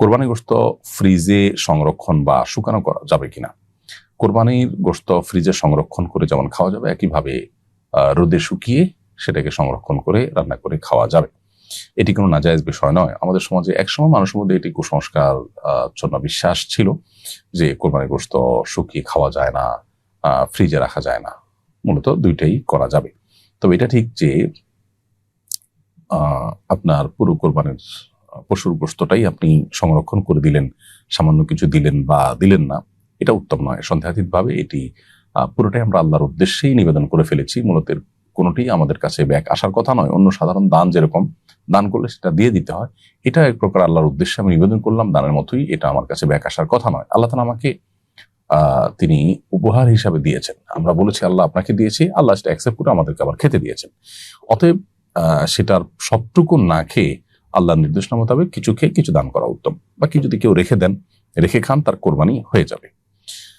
কোরবানি গোস্ত ফ্রিজে সংরক্ষণ বা শুকানো করা যাবে কিনা? কোরবানির গোস্ত ফ্রিজে সংরক্ষণ করে যেমন খাওয়া যাবে, একইভাবে রোদে শুকিয়ে সেটাকে সংরক্ষণ করে রান্না করে খাওয়া যাবে। এটি কোনো নাজায়জ বিষয় নয়। আমাদের সমাজে একসময় মানুষের মধ্যে এটি কুসংস্কার জন্য বিশ্বাস ছিল যে কোরবানির গোস্ত শুকিয়ে খাওয়া যায় না ফ্রিজে রাখা যায় না। মূলত দুইটাই করা যাবে। তবে এটা ঠিক যে আপনার পুরো কোরবানির পশুর গোস্তটাই আপনি সংরক্ষণ করে দিলেন, সামান্য কিছু দিলেন বা দিলেন না, এটা উত্তম নয়। সন্দেহাতীতভাবে এটি পুরোটাই আমরা আল্লাহর উদ্দেশ্যেই নিবেদন করে ফেলেছি। মূলত কোনোটি আমাদের কাছে ব্যাক আসার কথা নয়। অন্য সাধারণ দান যেরকম, দান করলে সেটা দিয়ে দিতে হয়। এটা এক প্রকার আল্লাহর উদ্দেশ্যে আমি নিবেদন করলাম, দানের মতোই এটা আমার কাছে ব্যাক আসার কথা নয়। আল্লাহ তালা আমাকে তিনি উপহার হিসাবে দিয়েছেন। আমরা বলেছি, আল্লাহ আপনাকে দিয়েছি, আল্লাহ সেটা অ্যাকসেপ্ট করে আমাদেরকে আবার খেতে দিয়েছেন। অতএব সেটার সবটুকু না খেয়ে আল্লাহর নির্দেশনা মোতাবেক কিছু খেয়ে কিছু দান করা উত্তম। বাকি যদি কেউ রেখে দেন, রেখে খান, তার কোরবানি হয়ে যাবে।